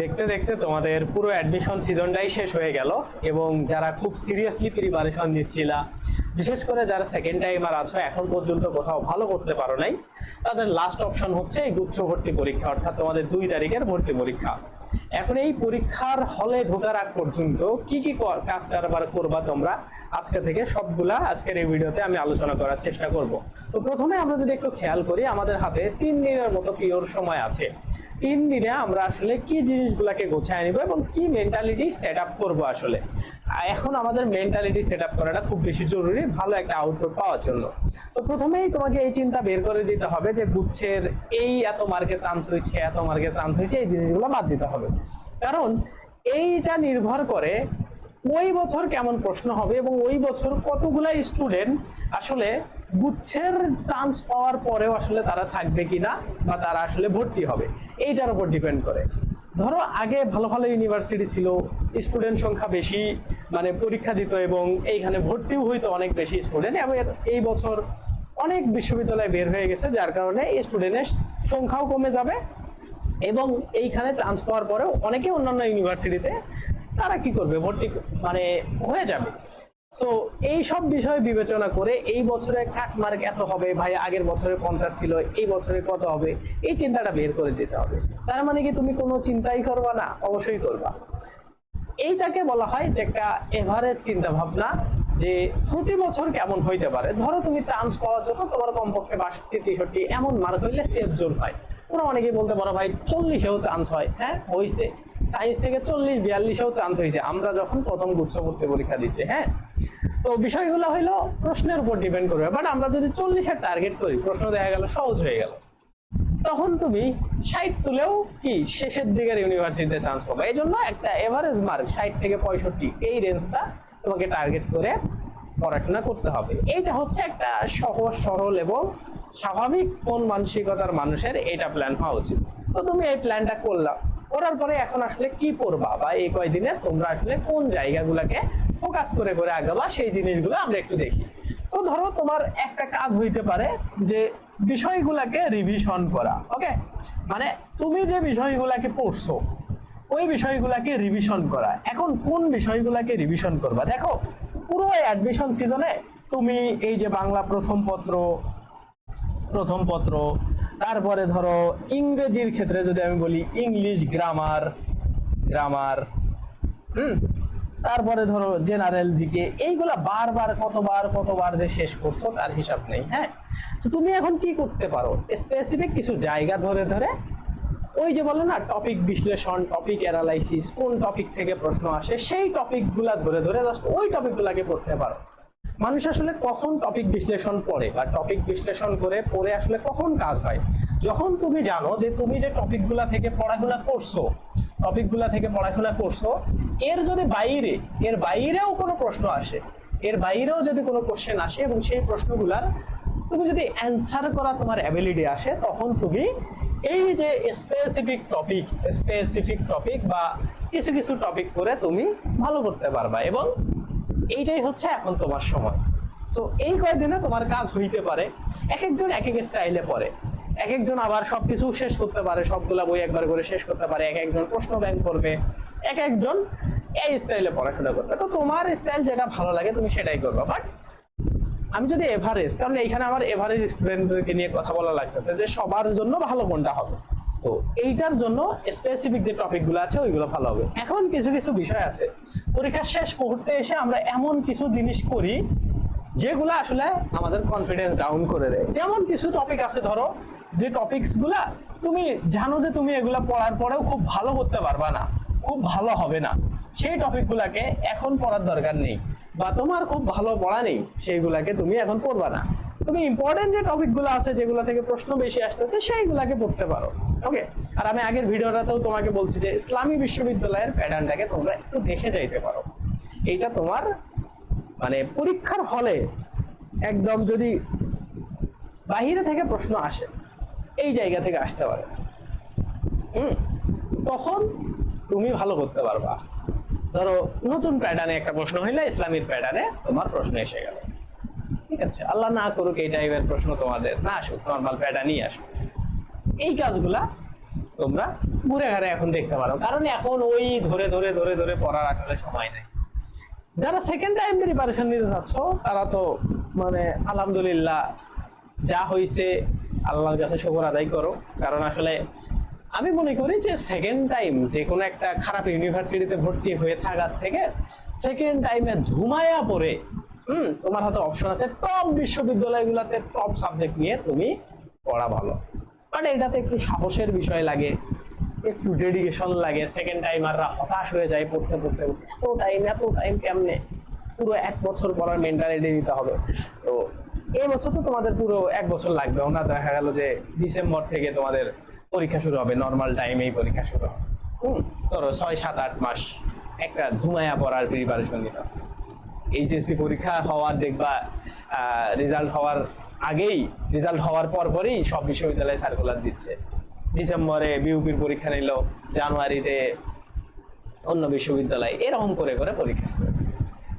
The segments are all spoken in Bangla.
দেখতে দেখতে তোমাদের পুরো অ্যাডমিশন সিজনটাই শেষ হয়ে গেল এবং যারা খুব সিরিয়াসলি প্রিপারেশন নিচ্ছিলা, বিশেষ করে যারা সেকেন্ড টাইম আর আছো, এখন পর্যন্ত কোথাও ভালো করতে পারো নাই। তাদের লাস্ট অপশন হচ্ছে এই গুচ্ছ ভর্তি পরীক্ষা, অর্থাৎ তোমাদের দুই তারিখের ভর্তি পরীক্ষা। এখন এই পরীক্ষার হলে ঢোকার আগ পর্যন্ত কি কি কাজ কারবার করবা তোমরা? আজকে থেকে সবগুলা আজকের এই ভিডিওতে আমি আলোচনা করার চেষ্টা করব। তো প্রথমে আমরা যদি একটু খেয়াল করি, আমাদের হাতে তিন দিনের মতো পিওর সময় আছে। তিন দিনে আমরা আসলে কি জিনিসগুলাকে গোছায় নিব এবং কি মেন্টালিটি সেট আপ করব আসলে? এখন আমাদের মেন্টালিটি সেট আপ করাটা খুব বেশি জরুরি, ভালো একটা আউটপুট পাওয়ার জন্য। তো প্রথমেই তোমাকে এই চিন্তা বের করে দিতে হবে যে গুচ্ছের এই এত মার্কে চান্স হয়েছে, এত মার্কে চান্স হয়েছে, এই জিনিসগুলো বাদ দিতে হবে। কারণ এইটা নির্ভর করে ওই বছর কেমন প্রশ্ন হবে এবং ওই বছর কতগুলা স্টুডেন্ট আসলে গুচ্ছের চান্স পাওয়ার পরেও আসলে তারা থাকবে কিনা বা তারা আসলে ভর্তি হবে, এইটার উপর ডিপেন্ড করে। ধরো আগে ভালো ভালো ইউনিভার্সিটি ছিল স্টুডেন্ট সংখ্যা বেশি মানে পরীক্ষা দিত এবং এইখানে ভর্তিও হইতো অনেক বেশি স্টুডেন্ট এবং এই বছর অনেক বিশ্ববিদ্যালয় বের হয়ে গেছে, যার কারণে স্টুডেন্টের সংখ্যাও কমে যাবে এবং এইখানে চান্স পাওয়ার পরেও অনেকে অন্যান্য ইউনিভার্সিটিতে তারা কি করবে, ভর্তি মানে হয়ে যাবে। সো এই সব বিষয় বিবেচনা করে এই বছরে কাট মার্ক এত হবে, ভাই আগের বছরে পঞ্চাশ ছিল, এই বছরে কত হবে, এই চিন্তাটা বের করে দিতে হবে। তার মানে কি তুমি কোনো চিন্তাই করবা না, অবশ্যই করবা। এইটাকে বলা হয় যে একটা এভারেজ চিন্তা ভাবনা যে প্রতি বছর কেমন হইতে পারে। ধরো তুমি চান্স পাওয়ার জন্য তোমার কমপক্ষে বাষট্টি, তেষট্টি এমন মার্ক হইলে সেফ জোন হয় ওরা অনেকেই বলতে পারো, ভাই, চল্লিশেও চান্স হয়। হ্যাঁ হয়েছে সায়েন্স থেকে চল্লিশ, বিয়াল্লিশেও চান্স হয়েছে আমরা যখন প্রথম গুচ্ছ পরীক্ষা দিছি হ্যাঁ? তো বিষয়গুলো হইল প্রশ্নের উপর ডিপেন্ড করবে। বাট আমরা যদি চল্লিশের টার্গেট করি, প্রশ্ন দেখা গেল, সহজ হয়ে গেল। তখন তুমি ষাট তুলেও কি শেষের দিকের ইউনিভার্সিটিতে চান্স পাবে? এই জন্য একটা এভারেজ মার্ক ষাট থেকে পঁয়ষট্টি, এই রেঞ্জটা তোমাকে টার্গেট করে পড়াশোনা করতে হবে। এইটা হচ্ছে একটা সহজ, সরল এবং স্বাভাবিক কোন মানসিকতার মানুষের এটা প্ল্যান হওয়া উচিত। তো তুমি এই প্ল্যানটা করলাম করার পরে এখন আসলে কি পড়বা বা এই কয়দিনে তোমরা আসলে কোন জায়গাগুলোকে ফোকাস করে করে আগাবা, সেই জিনিসগুলো আমরা একটু দেখি। তো ধরো তোমার একটা কাজ হইতে পারে যে বিষয়গুলাকে রিভিশন করা ওকে মানে তুমি যে বিষয়গুলাকে পড়ছো, ওই বিষয়গুলাকে রিভিশন করা। এখন কোন বিষয়গুলাকে রিভিশন করবা? দেখো, পুরো অ্যাডমিশন সিজনে তুমি এই যে বাংলা প্রথম পত্র প্রথম পত্র, তারপরে ধরো ইংরেজির ক্ষেত্রে যদি আমি বলি ইংলিশ গ্রামার গ্রামার হুম? তারপরে ধরো জেনারেল জিকে এইগুলা বারবার, কতবার কতবার যে শেষ করছ, তার হিসাব নেই হ্যাঁ? তো তুমি এখন কি করতে পারো? স্পেসিফিক কিছু জায়গা ধরে ধরে ওই যে বলে না টপিক বিশ্লেষণ টপিক অ্যানালাইসিস কোন টপিক থেকে প্রশ্ন আসে, সেই টপিকগুলা ধরে ধরে জাস্ট ওই টপিকগুলাকে পড়তে পারো। মানুষ আসলে কখন টপিক বিশ্লেষণ পড়ে বা টপিক বিশ্লেষণ করে, পড়ে আসলে কখন কাজ হয়? যখন তুমি জানো যে তুমি যে টপিকগুলা থেকে পড়াশোনা করছ টপিকগুলা থেকে পড়াশোনা করছ, এর যদি বাইরে, এর বাইরেও কোনো প্রশ্ন আসে, এর বাইরেও যদি কোনো কোশ্চেন আসে এবং সেই প্রশ্নগুলার তুমি যদি অ্যান্সার করা তোমার অ্যাবিলিটি আসে, তখন তুমি এই যে স্পেসিফিক টপিক স্পেসিফিক টপিক বা কিছু কিছু টপিক করে তুমি ভালো করতে পারবা এবং এইটাই হচ্ছে এখন তোমার সময়। সো এই কয়দিনে তোমার কাজ হইতে পারে এক একজন এক এক স্টাইলে পড়ে। এক একজন আবার সবকিছু শেষ করতে পারে, সবগুলা বই একবার করে শেষ করতে পারে এক একজন প্রশ্ন ব্যাংক করবে এক একজন এই স্টাইলে পড়াশোনা করবে। তো তোমার স্টাইল যেটা ভালো লাগে তুমি সেটাই করবে। বাট আমি যদি এভারেজ কারণ এইখানে আমার এভারেজ স্টুডেন্টদেরকে নিয়ে কথা বলা লাগতেছে যে সবার জন্য ভালো কোনটা হবে? তো এইটার জন্য স্পেসিফিক যে টপিকগুলো আছে, ওইগুলো ভালো হবে। এখন কিছু কিছু বিষয় আছে। পরীক্ষার শেষ মুহূর্তে এসে আমরা এমন কিছু জিনিস করি, যেগুলো আসলে আমাদের কনফিডেন্স ডাউন করে দেয়। যেমন কিছু টপিক আছে, ধরো, যে টপিকসগুলা তুমি জানো যে তুমি এগুলা পড়ার পরেও খুব ভালো করতে পারবা না, খুব ভালো হবে না। সেই টপিক গুলাকে এখন পড়ার দরকার নেই। বা তোমার খুব ভালো পড়া নেই, সেইগুলাকে তুমি এখন পড়বা না। তুমি ইম্পর্টেন্ট যে টপিকগুলো আছে, যেগুলো থেকে প্রশ্ন বেশি আসতেছে, সেইগুলাকে পড়তে পারো। ওকে আর আমি আগের ভিডিওটাতেও তোমাকে বলছি যে, ইসলামী বিশ্ববিদ্যালয়ের প্যাটার্নটাকে তোমরা একটু দেখে যাইতে পারো। এইটা তোমার মানে পরীক্ষার হলে একদম যদি বাহিরে থেকে প্রশ্ন আসে, এই জায়গা থেকে আসতে পারে। হুম? তখন তুমি ভালো করতে পারবা। ধরো, নতুন প্যাটার্নে একটা প্রশ্ন হইলে ইসলামিক প্যাটার্নে তোমার প্রশ্ন এসে গেল। ঠিক আছে? আল্লাহ না করুক এই টাইপের প্রশ্ন তোমাদের, না আসুক নর্মাল প্যাটার্নই আসুক। এই কাজগুলা তোমরা ঘুরে ঘাড়ে এখন দেখতে পারো। কারণ এখন ওই ধরে ধরে ধরে ধরে পড়ার আসলে সময় নেই। যারা সেকেন্ড টাইম প্রিপারেশন নিতে চাচ্ছ, তারা তো মানে আলহামদুলিল্লাহ যা হয়েছে আল্লাহর কাছে শুকর আদায় করো। কারণ আসলে আমি মনে করি যে সেকেন্ড টাইম যে কোনো একটা খারাপ ইউনিভার্সিটিতে ভর্তি হয়ে থাকার থেকে সেকেন্ড টাইমে ধুমায়া পড়ে, হুম, তোমার হাতে অপশন আছে টপ বিশ্ববিদ্যালয়গুলোতে টপ সাবজেক্ট নিয়ে তুমি পড়া ভালো। বাট এটাতে একটু সাহসের বিষয় লাগে, একটু ডেডিকেশন লাগে সেকেন্ড টাইমাররা হতাশ হয়ে যায় পড়তে পড়তে এত টাইম এত টাইম কেমনে? পুরো এক বছর পড়ার মেন্টালিটি দিতে হবে। তো এই বছর তো তোমাদের পুরো এক বছর লাগবে। না দেখা গেল যে ডিসেম্বর থেকে তোমাদের পরীক্ষা শুরু হবে নর্মাল টাইমেই পরীক্ষা শুরু হবে। হুম, ধরো ছয়, সাত, আট মাস একটা ধুমায়া পড়ার প্রিপারেশন নিতে এইচএসসি পরীক্ষা হওয়ার দেখবা রেজাল্ট হওয়ার আগেই রেজাল্ট হওয়ার পর পরই সব বিশ্ববিদ্যালয়ে সার্কুলার দিচ্ছে। ডিসেম্বরে বিউপির পরীক্ষা নিল, জানুয়ারিতে অন্য বিশ্ববিদ্যালয়, এরকম করে করে পরীক্ষা।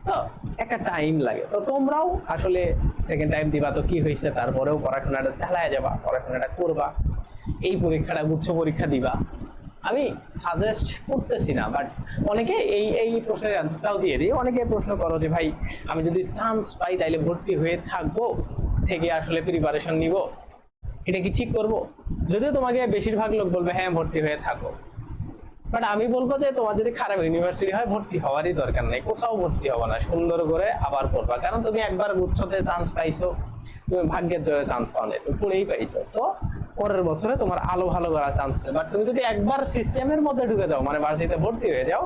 তো একটা টাইম লাগে। তো তোমরাও আসলে সেকেন্ড টাইম দিবা তো কি হয়েছে, তারপরেও পড়াশোনাটা চালায় যাবা, পড়াশোনাটা করবা। এই পরীক্ষাটা, গুচ্ছ পরীক্ষা দিবা। আমি সাজেস্ট করতেছি না বাট অনেকে এই এই প্রশ্নের অ্যান্সারটাও দিয়ে দিই। অনেকে প্রশ্ন করো যে, ভাই, আমি যদি চান্স পাই, তাইলে ভর্তি হয়ে থাকব, থেকে আসলে প্রিপারেশন নিব। এটা কি ঠিক করব? যদিও তোমাকে বেশিরভাগ লোক বলবে হ্যাঁ ভর্তি হয়ে থাকো। বাট আমি বলব যে, তোমার যদি খারাপ ইউনিভার্সিটি হয়, ভর্তি হওয়ারই দরকার নেই। কোথাও ভর্তি হব না, সুন্দর করে আবার পড়বা। কারণ তুমি একবার গুচ্ছতে চান্স পাইছো, তুমি ভাগ্যের জোরে চান্স পাও না তুমি পুরেই পাইছো। সো পরের বছরে তোমার আলো ভালো করার চান্স আছে। বাট তুমি যদি একবার সিস্টেমের মধ্যে ঢুকে যাও মানে ভার্সিটিতে ভর্তি হয়ে যাও,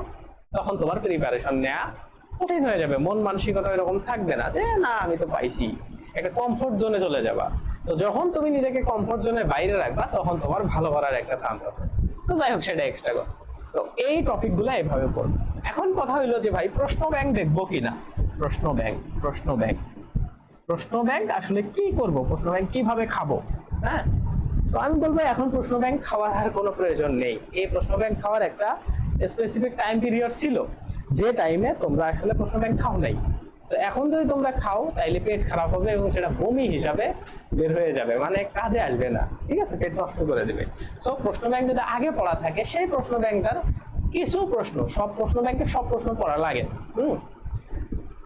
তখন তোমার প্রিপারেশন নেওয়া কঠিন হয়ে যাবে। মন মানসিকতা এরকম থাকবে না যে, না, আমি তো পাইছি। একটা কমফোর্ট জোনে চলে যাবা। তো যখন তুমি নিজেকে কমফোর্ট জোনের বাইরে রাখবা, তখন তোমার ভালো করার একটা চান্স আছে। তো যাই হোক, সেটা এক্সট্রা কথা। তো এই টপিকগুলো এভাবে পড়ব। এখন কথা হইল যে, ভাই, প্রশ্ন ব্যাংক দেখব কিনা প্রশ্ন ব্যাংক প্রশ্ন ব্যাংক প্রশ্ন ব্যাংক আসলে কি করব? প্রশ্ন ব্যাংক কীভাবে খাব? হ্যাঁ? তো আমি বলব এখন প্রশ্ন ব্যাংক খাওয়ার আর কোনো প্রয়োজন নেই। এই প্রশ্ন ব্যাংক খাওয়ার একটা স্পেসিফিক টাইম পিরিয়ড ছিল যে টাইমে তোমরা আসলে প্রশ্ন ব্যাংক খাও নাই। So, এখন যদি তোমরা খাও তাইলে পেট খারাপ হবে এবং সেটা বমি হিসাবে বের হয়ে যাবে মানে কাজে আসবে না। ঠিক আছে? পেট নষ্ট করে দেবে। সো প্রশ্ন ব্যাংক যদি আগে পড়া থাকে সেই প্রশ্ন ব্যাংকটার কিছু প্রশ্ন সব প্রশ্ন ব্যাংকে সব প্রশ্ন পড়া লাগে। হুম?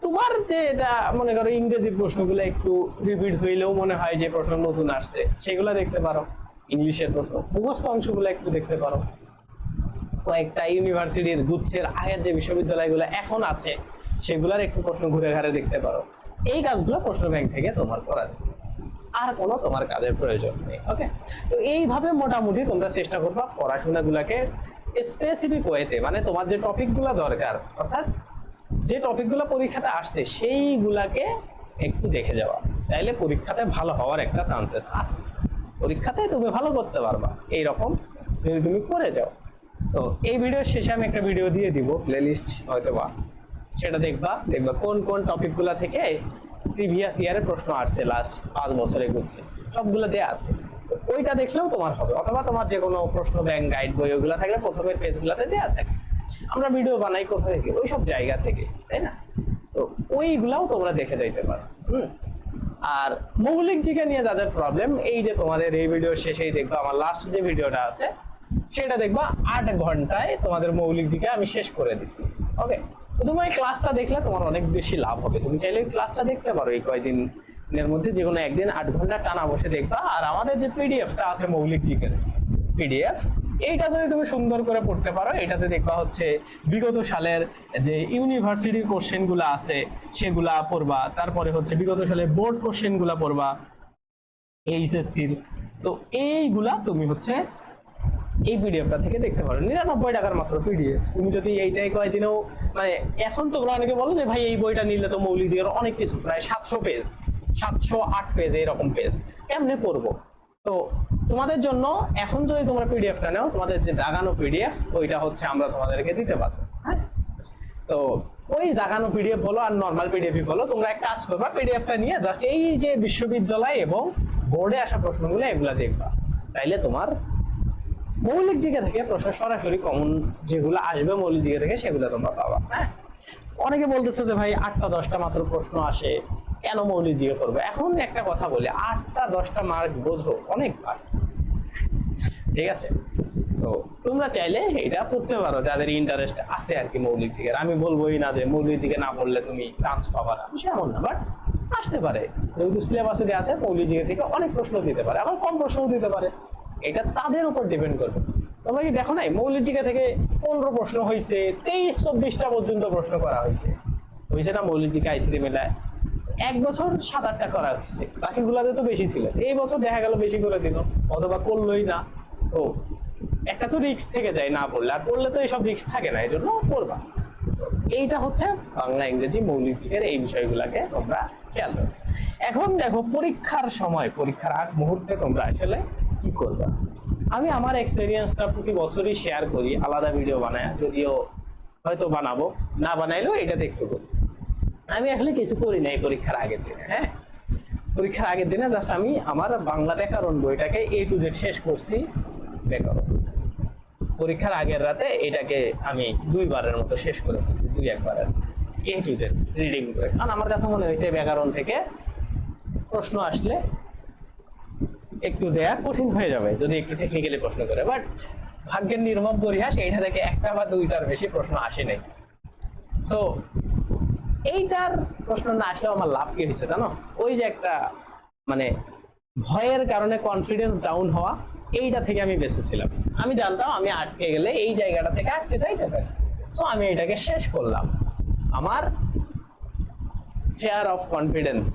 তোমার যে এটা, মনে করো, ইংরেজি প্রশ্নগুলো একটু রিপিট হইলেও মনে হয় যে প্রশ্ন নতুন আসছে, সেগুলো দেখতে পারো, ইংলিশের প্রশ্ন। মুখস্থ অংশগুলো একটু দেখতে পারো। কয়েকটা ইউনিভার্সিটির গুচ্ছের আগের যে বিশ্ববিদ্যালয়গুলো এখন আছে, সেগুলোর একটু প্রশ্ন ঘুরে ঘাড়ে দেখতে পারো। এই কাজগুলো প্রশ্ন ব্যাংক থেকে তোমার করা যাবে আর কোনো তোমার কাজের প্রয়োজন নেই ওকে তো এইভাবে মোটামুটি তোমরা চেষ্টা করবা পড়াশোনাগুলোকে স্পেসিফিক ওয়েতে মানে তোমার যে টপিকগুলো দরকার, অর্থাৎ যে টপিকগুলো পরীক্ষাতে আসছে, সেইগুলাকে একটু দেখে যাওয়া। তাইলে পরীক্ষাতে ভালো হওয়ার একটা চান্সেস আছে। পরীক্ষাতে তুমি ভালো করতে পারবা, এইরকম যদি তুমি করে যাও। তো এই ভিডিওর শেষে আমি একটা ভিডিও দিয়ে দিব প্লেলিস্ট হয়তো বা সেটা দেখবা দেখবা কোন কোন টপিকগুলো থেকে প্রিভিয়াস ইয়ারের প্রশ্ন আসছে লাস্ট পাঁচ বছরে ঘুরছে। সবগুলো দেয়া আছে। ওইটা দেখলেও তোমার হবে, অথবা তোমার যে কোনো প্রশ্ন ব্যাংক গাইড বই, ওগুলো থাকলে প্রথমের পেজগুলোতে দেয়া থাকে। আমরা ভিডিও বানাই কোথা থেকে? ওই সব জায়গা থেকে, তাই না? তো ওইগুলাও তোমরা দেখে যাইতে পারো, হুম? আর মৌলিক জিকে নিয়ে যাদের প্রবলেম এই যে তোমাদের এই ভিডিও শেষেই দেখবা, আমার লাস্ট যে ভিডিওটা আছে, সেটা দেখবা আট ঘন্টায় তোমাদের মৌলিক জিকে আমি শেষ করে দিছি ওকে তো তোমার এই ক্লাসটা দেখলে তোমার অনেক বেশি লাভ হবে। তুমি চাইলে ক্লাসটা দেখতে পারো এই কয়দিনের মধ্যে, যে কোনো একদিন আট ঘণ্টা টানা বসে দেখবা। আর আমাদের যে পিডিএফটা আছে মৌলিক জিকের পিডিএফ এইটা যদি তুমি সুন্দর করে পড়তে পারো, এটাতে দেখবা হচ্ছে বিগত সালের যে ইউনিভার্সিটির কোশ্চেনগুলা আছে, সেগুলা পড়বা। তারপরে হচ্ছে বিগত সালের বোর্ড কোশ্চেনগুলা পড়বা এইচএসসির তো এইগুলা তুমি হচ্ছে এই পিডিএফটা থেকে দেখতে পারো। নিরানব্বই টাকার মাত্র পিডিএফ তুমি যদি এইটাই কয়েকদিনেও মানে এখন তোমরা অনেকে বলো যে, ভাই, এই বইটা নিলে তো মৌলিক অনেক কিছু। প্রায় সাতশো পেজ সাতশো আট পেজ এরকম পেজ কেমনে পড়ব? তো তোমাদের জন্য এখন যদি তোমরা পিডিএফটা নাও, তোমাদের যে দাগানো পিডিএফ ওইটা হচ্ছে আমরা তোমাদেরকে দিতে পারব। হ্যাঁ? তো ওই দাগানো পিডিএফ বলো আর নর্মাল পিডিএফই বলো, তোমরা এক কাজ করবা পিডিএফটা নিয়ে জাস্ট এই যে বিশ্ববিদ্যালয় এবং বোর্ডে আসা প্রশ্নগুলো এগুলা দেখবা। তাইলে তোমার মৌলিক জিকে থেকে প্রশ্ন সরাসরি কমন যেগুলো আসবে মৌলিক জিকে থেকে সেগুলো তোমরা পাবা। হ্যাঁ? অনেকে বলতেছে যে ভাই আটটা, দশটা মাত্র প্রশ্ন আসে। কেন মৌলিক জিকে করবে। এখন একটা কথা বলি, আটটা, দশটা মার্ক বোঝো অনেক পার ঠিক আছে? তো তোমরা চাইলে এটা পড়তে পারো, যাদের ইন্টারেস্ট আছে আর কি মৌলিক জিজ্ঞের আমি বলবোই না যে মৌলিক জিজ্ঞে না পড়লে তুমি চান্স পাবা না। এমন না বাট আসতে পারে। যেহেতু সিলেবাসে দেওয়া আছে, মৌলিক জিজ্ঞে থেকে অনেক প্রশ্ন দিতে পারে, আবার কম প্রশ্নও দিতে পারে। এটা তাদের উপর ডিপেন্ড করবে। তোমরা কি দেখো নাই, মৌলিক জিজ্ঞা থেকে পনেরো প্রশ্ন হয়েছে তেইশ, চব্বিশটা পর্যন্ত প্রশ্ন করা হয়েছে হয়েছে না মৌলিক জিজ্ঞা আইসিডি মেলায় এক বছর সাত আটটা করা হয়েছে। বাকিগুলাতে তো বেশি ছিল। এই বছর দেখা গেল বেশি করে দিল। অথবা করলোই না। তো একটা তো রিস্ক থেকে যায় না পড়লে। আর পড়লে তো এইসব রিস্ক থাকে না এই জন্য পড়বা। এইটা হচ্ছে বাংলা, ইংরেজি, মৌলিক দিকের এই বিষয়গুলোকে তোমরা খেয়াল রাখো। এখন দেখো, পরীক্ষার সময়, পরীক্ষার আগ মুহূর্তে তোমরা আসলে কি করবে? আমি আমার এক্সপিরিয়েন্সটা প্রতি বছরই শেয়ার করি, আলাদা ভিডিও বানায়। যদিও হয়তো বানাবো, না বানাইলেও এটা দেখতে করি আমি আসলে কিছু করি নাই পরীক্ষার আগের দিনে হ্যাঁ? পরীক্ষার আগের দিনে জাস্ট আমি আমার বাংলা ব্যাকরণ বইটাকে এ টু জেড শেষ করছি, ব্যাকরণ। পরীক্ষার আগের রাতে এটাকে আমি দুইবারের মতো শেষ করে ফেলছি, দুই একবারের। এ টু জেড রিডিং করে কারণ আমার কাছে মনে হয়েছে ব্যাকরণ থেকে প্রশ্ন আসলে একটু দেয়া কঠিন হয়ে যাবে, যদি একটু টেকনিক্যালি প্রশ্ন করে। বাট ভাগ্যের নির্মম পরিহাস, এইটা থেকে একটা বা দুইটার বেশি প্রশ্ন আসে নাই। সো এইটার প্রশ্ন না আসলেও আমার লাভ কি হয়েছে জানো? ওই যে একটা মানে ভয়ের কারণে কনফিডেন্স ডাউন হওয়া, এইটা থেকে আমি বেঁচেছিলাম আমি জানতাম আমি আটকে গেলে এই জায়গাটা থেকে আটকে যাইতে পারি। সো আমি এটাকে শেষ করলাম। আমার ফেয়ার অফ কনফিডেন্স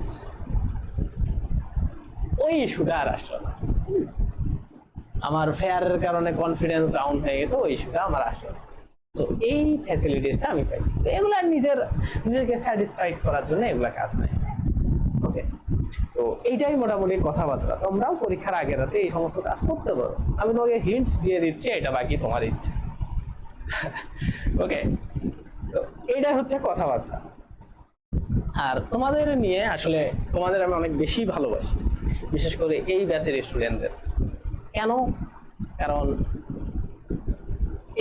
ওই ইস্যুটা আর আসলো না। আমার ফেয়ারের কারণে কনফিডেন্স ডাউন হয়ে গেছে, ওই ইস্যুটা আমার আসলো না। তো এই ফ্যাসিলিটিসটা আমি পাই এগুলো নিজের, নিজেকে স্যাটিসফাইড করার জন্য এগুলো কাজ নেয় ওকে তো এইটাই মোটামুটি কথাবার্তা। তোমরাও পরীক্ষার আগের রাতে এই সমস্ত কাজ করতে পারো। আমি তোমাকে হিন্টস দিয়ে দিচ্ছি, এটা বাকি তোমার ইচ্ছে। ওকে তো এইটাই হচ্ছে কথাবার্তা। আর তোমাদের নিয়ে আসলে, তোমাদের আমি অনেক বেশি ভালোবাসি। বিশেষ করে এই ব্যাচের স্টুডেন্টদের কেন? কারণ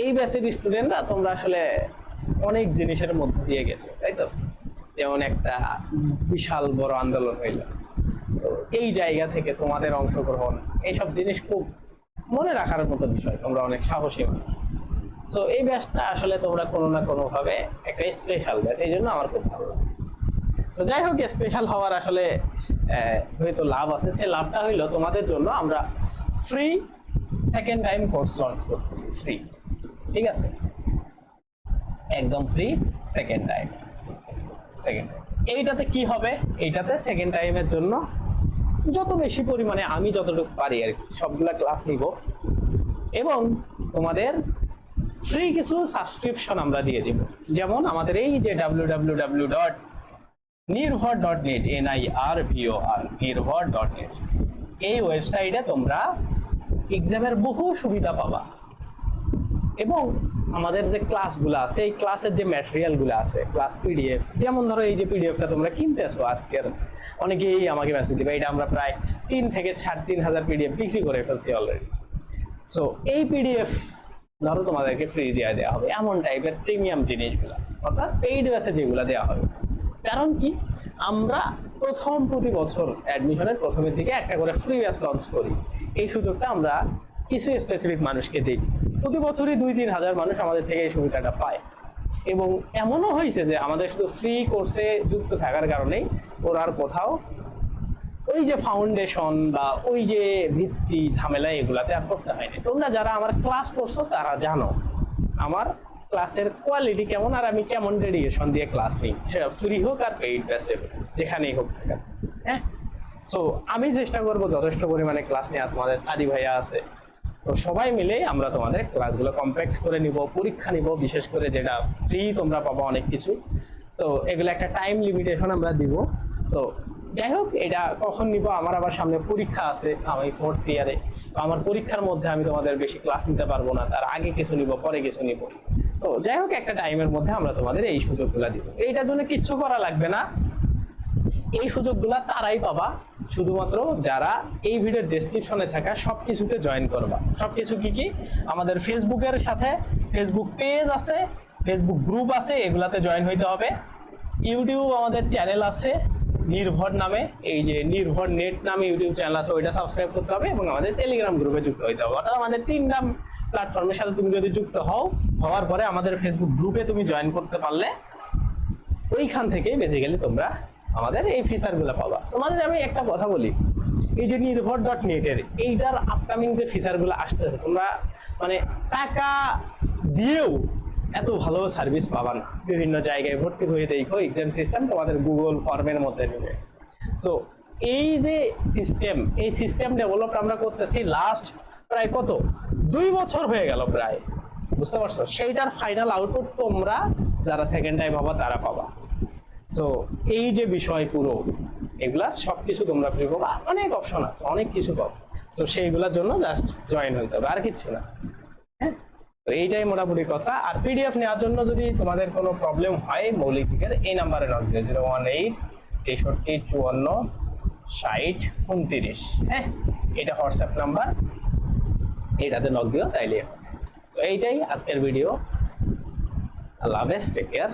এই ব্যাচের স্টুডেন্টরা তোমরা আসলে অনেক জিনিসের মধ্যে দিয়ে গেছো, তাই তো? যেমন একটা বিশাল বড় আন্দোলন হইল। এই জায়গা থেকে তোমাদের অংশগ্রহণ, এইসব জিনিস খুব মনে রাখার মতো বিষয়, তোমরা অনেক সাহসী সো এই ব্যাচটা আসলে তোমরা কোনো না কোনো ভাবে একটা স্পেশাল ব্যাচ এই জন্য আমার খুব ভালো লাগে। তো যাই হোক স্পেশাল হওয়ার আসলে হয়তো লাভ আছে, সেই লাভটা হইল তোমাদের জন্য আমরা free second time course launch করতেছি ফ্রি ঠিক আছে? একদম ফ্রি সেকেন্ড টাইম সেকেন্ড এইটাতে কি হবে? এইটাতে সেকেন্ড টাইমের জন্য যত বেশি পরিমাণে আমি যতটুকু পারি আর কি, সবগুলা ক্লাস নিব। এবং তোমাদের ফ্রি কিছু সাবস্ক্রিপশন আমরা দিয়ে দিব। যেমন আমাদের এই যে W W W dot Nirbhar dot net N I R ভিও R নির্ভর ডট নেট এই ওয়েবসাইটে তোমরা এক্সামের বহু সুবিধা পাবা। এবং আমাদের যে ক্লাসগুলো আছে, এই ক্লাসের যে ম্যাটেরিয়ালগুলো আছে ক্লাস পিডিএফ যেমন ধরো এই যে পিডিএফটা তোমরা কিনতে আসো আজকের, অনেকেই আমাকে মেসেজ দিবে, এটা আমরা প্রায় তিন থেকে সাড়ে তিন হাজার পিডিএফ বিক্রি করে ফেলছি অলরেডি সো এই পিডিএফ ধরো তোমাদেরকে ফ্রি দেওয়া দেওয়া হবে, এমন টাইপের প্রিমিয়াম জিনিসগুলো, অর্থাৎ পেইড ব্যাসে যেগুলো দেওয়া হবে। কারণ কি? আমরা প্রথম প্রতি বছর অ্যাডমিশনের প্রথমের দিকে একটা করে ফ্রি ব্যাচ লঞ্চ করি। এই সুযোগটা আমরা কিছু স্পেসিফিক মানুষকে দিই। প্রতি বছরই দুই তিন হাজার মানুষ আমাদের থেকে এই সুবিধাটা পায়। এবং এমনও হয়েছে যে আমাদের শুধু ফ্রি কোর্সে যুক্ত থাকার কারণেই ওরা আর কোথাও ওই যে ফাউন্ডেশন বা ওই যে ভিত্তি ঝামেলা এগুলাতে আর করতে হয়নি। তোমরা যারা আমার ক্লাস করছ, তারা জানো আমার ক্লাসের কোয়ালিটি কেমন আর আমি কেমন ডেডিকেশন দিয়ে ক্লাস নিই। সেটা ফ্রি হোক আর পেইড ব্যাসে যেখানেই হোক হ্যাঁ? সো আমি চেষ্টা করব যথেষ্ট পরিমাণে ক্লাস নেওয়া তোমাদের সাদি ভাইয়া আছে তো সবাই মিলে আমরা তোমাদের ক্লাসগুলো কম্প্যাক্ট করে নিব, পরীক্ষা নিব, বিশেষ করে যেটা ফ্রি তোমরা পাবো অনেক কিছু। তো এগুলো একটা টাইম লিমিটেশন আমরা দিব। তো যাই হোক, এটা কখন নিব? আমার আবার সামনে পরীক্ষা আছে, আমি ফোর্থ ইয়ারে তো আমার পরীক্ষার মধ্যে আমি তোমাদের বেশি ক্লাস নিতে পারব না, তার আগে কিছু নিব, পরে কিছু নিব। তো যাই হোক, একটা টাইমের মধ্যে আমরা তোমাদের এই সুযোগগুলো দিব। এইটার জন্য কিচ্ছু করা লাগবে না। এই সুযোগগুলো তারাই পাবা। শুধুমাত্র যারা এই ভিডিওর ডেসক্রিপশনে থাকা সবকিছুতে জয়েন করবা। সবকিছু কি কি? আমাদের ফেসবুকের সাথে ফেসবুক পেজ আছে ফেসবুক গ্রুপ আছে, এগুলাতে জয়েন হইতে হবে। ইউটিউব আমাদের চ্যানেল আছে, নির্ভর নামে, এই যে নির্ভর নেট নামে ইউটিউব চ্যানেল আছে, ওইটা সাবস্ক্রাইব করতে হবে এবং আমাদের টেলিগ্রাম গ্রুপে যুক্ত হইতে হবে। অর্থাৎ আমাদের তিনটা প্ল্যাটফর্মের সাথে তুমি যদি যুক্ত হও, হওয়ার পরে আমাদের ফেসবুক গ্রুপে তুমি জয়েন করতে পারলে, ওইখান থেকে বেসিক্যালি তোমরা আমাদের এই ফিচারগুলো পাবা। তোমাদের আমি একটা কথা বলি, এই যে নির্ভর ডট নেটের এইটার আপকামিং যে ফিচারগুলো আসতেছে, তোমরা মানে টাকা দিয়েও এত ভালো সার্ভিস পাবা না। বিভিন্ন জায়গায় ভর্তি হয়ে দেখো এক্সাম সিস্টেম তোমাদের গুগল ফর্মের মধ্যে নেবে। সো এই যে সিস্টেম এই সিস্টেম ডেভেলপ আমরা করতেছি লাস্ট প্রায় কত? দুই বছর হয়ে গেল প্রায়। বুঝতে পারছ? সেইটার ফাইনাল আউটপুট তোমরা যারা সেকেন্ড টাইম পাবা, তারা পাবা। সো এই যে বিষয় পুরো, এগুলা সবকিছু তোমরা ফ্রি পাবা। অনেক অপশন আছে, অনেক কিছু পাবো। সো সেইগুলোর জন্য জাস্ট জয়েন হইতে হবে, আর কিচ্ছু না। হ্যাঁ? তো এইটাই মোটামুটি কথা। আর পিডিএফ নেওয়ার জন্য যদি তোমাদের কোনো প্রবলেম হয়, মৌলিক জিকের, এই নাম্বারে নক দিও, জিরো ওয়ান এইট, তেষট্টি, চুয়ান্ন, ষাট, উনতিরিশ। হ্যাঁ? এটা হোয়াটসঅ্যাপ নাম্বার। এটাতে নক দিও, তাইলে। তো এইটাই আজকের ভিডিও আল্লাহ হাফেজ টেক কেয়ার